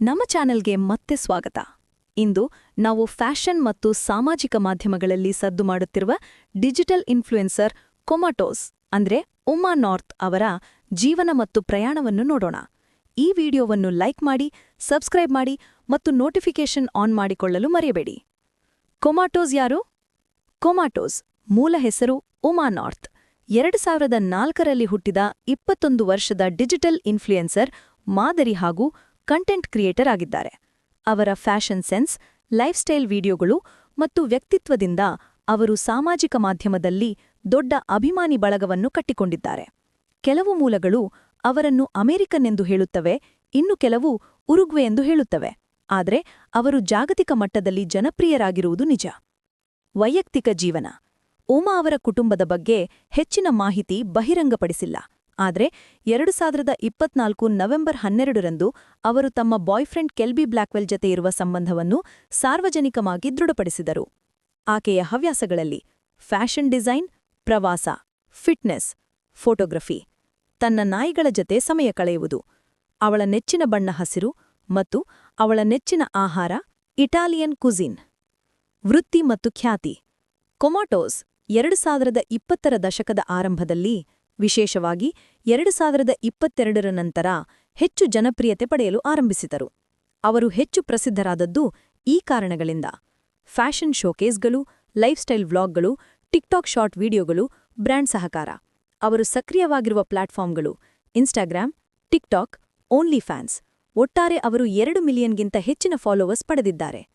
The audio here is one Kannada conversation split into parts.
ನಮ್ಮ ಚಾನೆಲ್ಗೆ ಮತ್ತೆ ಸ್ವಾಗತ. ಇಂದು ನಾವು ಫ್ಯಾಷನ್ ಮತ್ತು ಸಾಮಾಜಿಕ ಮಾಧ್ಯಮಗಳಲ್ಲಿ ಸದ್ದು ಮಾಡುತ್ತಿರುವ ಡಿಜಿಟಲ್ ಇನ್ಫ್ಲುಯೆನ್ಸರ್ ಕೊಮಾಟೋಸ್, ಅಂದ್ರೆ ಉಮಾ ನಾರ್ತ್ ಅವರ ಜೀವನ ಮತ್ತು ಪ್ರಯಾಣವನ್ನು ನೋಡೋಣ. ಈ ವಿಡಿಯೋವನ್ನು ಲೈಕ್ ಮಾಡಿ, ಸಬ್ಸ್ಕ್ರೈಬ್ ಮಾಡಿ ಮತ್ತು ನೋಟಿಫಿಕೇಷನ್ ಆನ್ ಮಾಡಿಕೊಳ್ಳಲು ಮರೆಯಬೇಡಿ. ಕೊಮಾಟೋಸ್ ಯಾರು? ಕೊಮಾಟೋಸ್ ಮೂಲ ಹೆಸರು ಉಮಾ ನಾರ್ತ್. ಎರಡು ಸಾವಿರದ ನಾಲ್ಕರಲ್ಲಿ ಹುಟ್ಟಿದ ಇಪ್ಪತ್ತೊಂದು ವರ್ಷದ ಡಿಜಿಟಲ್ ಇನ್ಫ್ಲುಯೆನ್ಸರ್ ಮಾದರಿ ಹಾಗೂ ಕಂಟೆಂಟ್ ಕ್ರಿಯೇಟರ್ ಆಗಿದ್ದಾರೆ. ಅವರ ಫ್ಯಾಷನ್ ಸೆನ್ಸ್ ಲೈಫ್ ಸ್ಟೈಲ್ ವಿಡಿಯೋಗಳು ಮತ್ತು ವ್ಯಕ್ತಿತ್ವದಿಂದ ಅವರು ಸಾಮಾಜಿಕ ಮಾಧ್ಯಮದಲ್ಲಿ ದೊಡ್ಡ ಅಭಿಮಾನಿ ಬಳಗವನ್ನು ಕಟ್ಟಿಕೊಂಡಿದ್ದಾರೆ. ಕೆಲವು ಮೂಲಗಳು ಅವರನ್ನು ಅಮೆರಿಕನ್ ಎಂದು ಹೇಳುತ್ತವೆ, ಇನ್ನು ಕೆಲವು ಉರುಗ್ವೆ ಎಂದು ಹೇಳುತ್ತವೆ. ಆದರೆ ಅವರು ಜಾಗತಿಕ ಮಟ್ಟದಲ್ಲಿ ಜನಪ್ರಿಯರಾಗಿರುವುದು ನಿಜ. ವೈಯಕ್ತಿಕ ಜೀವನ. ಓಮಾ ಅವರ ಕುಟುಂಬದ ಬಗ್ಗೆ ಹೆಚ್ಚಿನ ಮಾಹಿತಿ ಬಹಿರಂಗಪಡಿಸಿಲ್ಲ. ಆದರೆ ಎರಡು ಸಾವಿರದ ಇಪ್ಪತ್ನಾಲ್ಕು ನವೆಂಬರ್ ಹನ್ನೆರಡರಂದು ಅವರು ತಮ್ಮ ಬಾಯ್ಫ್ರೆಂಡ್ ಕೆಲ್ಬಿ ಬ್ಲ್ಯಾಕ್ವೆಲ್ ಜತೆ ಇರುವ ಸಂಬಂಧವನ್ನು ಸಾರ್ವಜನಿಕವಾಗಿ ದೃಢಪಡಿಸಿದರು. ಆಕೆಯ ಹವ್ಯಾಸಗಳಲ್ಲಿ ಫ್ಯಾಷನ್ ಡಿಸೈನ್, ಪ್ರವಾಸ, ಫಿಟ್ನೆಸ್, ಫೋಟೋಗ್ರಫಿ, ತನ್ನ ನಾಯಿಗಳ ಜತೆ ಸಮಯ ಕಳೆಯುವುದು, ಅವಳ ನೆಚ್ಚಿನ ಬಣ್ಣ ಹಸಿರು ಮತ್ತು ಅವಳ ನೆಚ್ಚಿನ ಆಹಾರ ಇಟಾಲಿಯನ್ ಕುಜಿನ್ ವೃತ್ತಿ ಮತ್ತು ಖ್ಯಾತಿ, ಕೊಮಾಟೋಸ್ ಎರಡು ಸಾವಿರದ ಇಪ್ಪತ್ತರ ದಶಕದ ಆರಂಭದಲ್ಲಿ ವಿಶೇಷವಾಗಿ ಎರಡು ಸಾವಿರದ ಇಪ್ಪತ್ತೆರಡರ ನಂತರ ಹೆಚ್ಚು ಜನಪ್ರಿಯತೆ ಪಡೆಯಲು ಆರಂಭಿಸಿದರು. ಅವರು ಹೆಚ್ಚು ಪ್ರಸಿದ್ಧರಾದದ್ದು ಈ ಕಾರಣಗಳಿಂದ. ಫ್ಯಾಷನ್ ಶೋಕೇಸ್ಗಳು, ಲೈಫ್ಸ್ಟೈಲ್ ವ್ಲಾಗ್ಗಳು, ಟಿಕ್ಟಾಕ್ ಶಾರ್ಟ್ ವಿಡಿಯೋಗಳು, ಬ್ರ್ಯಾಂಡ್ ಸಹಕಾರ. ಅವರು ಸಕ್ರಿಯವಾಗಿರುವ ಪ್ಲಾಟ್ಫಾರ್ಮ್ಗಳು ಇನ್ಸ್ಟಾಗ್ರಾಮ್, ಟಿಕ್ಟಾಕ್ ಓನ್ಲಿ ಫ್ಯಾನ್ಸ್ ಒಟ್ಟಾರೆ ಅವರು ಎರಡು ಮಿಲಿಯನ್ಗಿಂತ ಹೆಚ್ಚಿನ ಫಾಲೋವರ್ಸ್ ಪಡೆದಿದ್ದಾರೆ.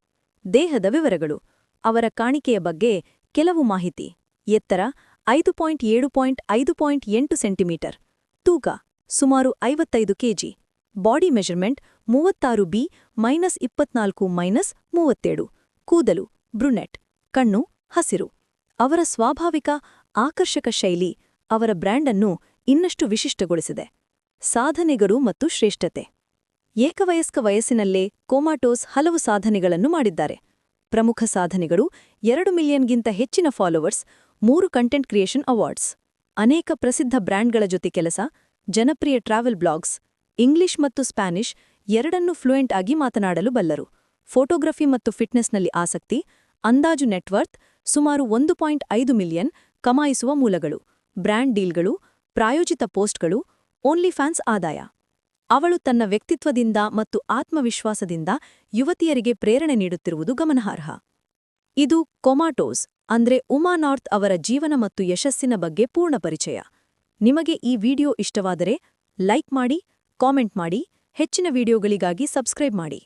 ದೇಹದ ವಿವರಗಳು. ಅವರ ಕಾಣಿಕೆಯ ಬಗ್ಗೆ ಕೆಲವು ಮಾಹಿತಿ. ಎತ್ತರ ಐದು ಪಾಯಿಂಟ್ ಏಳು ಪಾಯಿಂಟ್ ಐದು ಪಾಯಿಂಟ್ ಎಂಟು ಸೆಂಟಿಮೀಟರ್. ತೂಕ ಸುಮಾರು ಐವತ್ತೈದು ಕೆಜಿ. ಬಾಡಿ ಮೆಜರ್ಮೆಂಟ್ ಮೂವತ್ತಾರು ಬಿ ಮೈನಸ್ ಇಪ್ಪತ್ನಾಲ್ಕು ಮೈನಸ್ ಮೂವತ್ತೇಳು. ಕೂದಲು ಬ್ರುನೆಟ್, ಕಣ್ಣು, ಹಸಿರು. ಅವರ ಸ್ವಾಭಾವಿಕ ಆಕರ್ಷಕ ಶೈಲಿ ಅವರ ಬ್ರ್ಯಾಂಡನ್ನು ಇನ್ನಷ್ಟು ವಿಶಿಷ್ಟಗೊಳಿಸಿದೆ. ಸಾಧನೆಗಳು ಮತ್ತು ಶ್ರೇಷ್ಠತೆ. ಏಕವಯಸ್ಕ ವಯಸ್ಸಿನಲ್ಲೇ ಕೋಮಾಟೋಸ್ ಹಲವು ಸಾಧನೆಗಳನ್ನು ಮಾಡಿದ್ದಾರೆ. ಪ್ರಮುಖ ಸಾಧನೆಗಳು ಎರಡು ಮಿಲಿಯನ್ಗಿಂತ ಹೆಚ್ಚಿನ ಫಾಲೋವರ್ಸ್ ಮೂರು ಕಂಟೆಂಟ್ ಕ್ರಿಯೇಷನ್ ಅವಾರ್ಡ್ಸ್ ಅನೇಕ ಪ್ರಸಿದ್ಧ ಬ್ರ್ಯಾಂಡ್ಗಳ ಜೊತೆ ಕೆಲಸ, ಜನಪ್ರಿಯ ಟ್ರಾವೆಲ್ ಬ್ಲಾಗ್ಸ್ ಇಂಗ್ಲಿಷ್ ಮತ್ತು ಸ್ಪ್ಯಾನಿಷ್ ಎರಡನ್ನೂ ಫ್ಲೂಯೆಂಟ್ ಆಗಿ ಮಾತನಾಡಲು ಬಲ್ಲರು. ಫೋಟೋಗ್ರಫಿ ಮತ್ತು ಫಿಟ್ನೆಸ್ನಲ್ಲಿ ಆಸಕ್ತಿ, ಅಂದಾಜು ನೆಟ್ವರ್ತ್ ಸುಮಾರು ಒಂದು ಪಾಯಿಂಟ್ ಐದು ಮಿಲಿಯನ್ ಕಮಾಯಿಸುವ ಮೂಲಗಳು. ಬ್ರ್ಯಾಂಡ್ ಡೀಲ್ಗಳು, ಪ್ರಾಯೋಜಿತ ಪೋಸ್ಟ್ಗಳು ಓನ್ಲಿ ಫ್ಯಾನ್ಸ್ ಆದಾಯ. ಅವಳು ತನ್ನ ವ್ಯಕ್ತಿತ್ವದಿಂದ ಮತ್ತು ಆತ್ಮವಿಶ್ವಾಸದಿಂದ ಯುವತಿಯರಿಗೆ ಪ್ರೇರಣೆ ನೀಡುತ್ತಿರುವುದು ಗಮನಾರ್ಹ. ಇದು ಕೊಮಾಟೋಸ್ ಅಂದ್ರೆ ಉಮಾ ನಾರ್ತ್ ಅವರ ಜೀವನ ಮತ್ತು ಯಶಸ್ಸಿನ ಬಗ್ಗೆ ಪೂರ್ಣ ಪರಿಚಯ. ನಿಮಗೆ ಈ ವಿಡಿಯೋ ಇಷ್ಟವಾದರೆ ಲೈಕ್ ಮಾಡಿ, ಕಾಮೆಂಟ್ ಮಾಡಿ, ಹೆಚ್ಚಿನ ವಿಡಿಯೋಗಳಿಗಾಗಿ ಸಬ್ಸ್ಕ್ರೈಬ್ ಮಾಡಿ.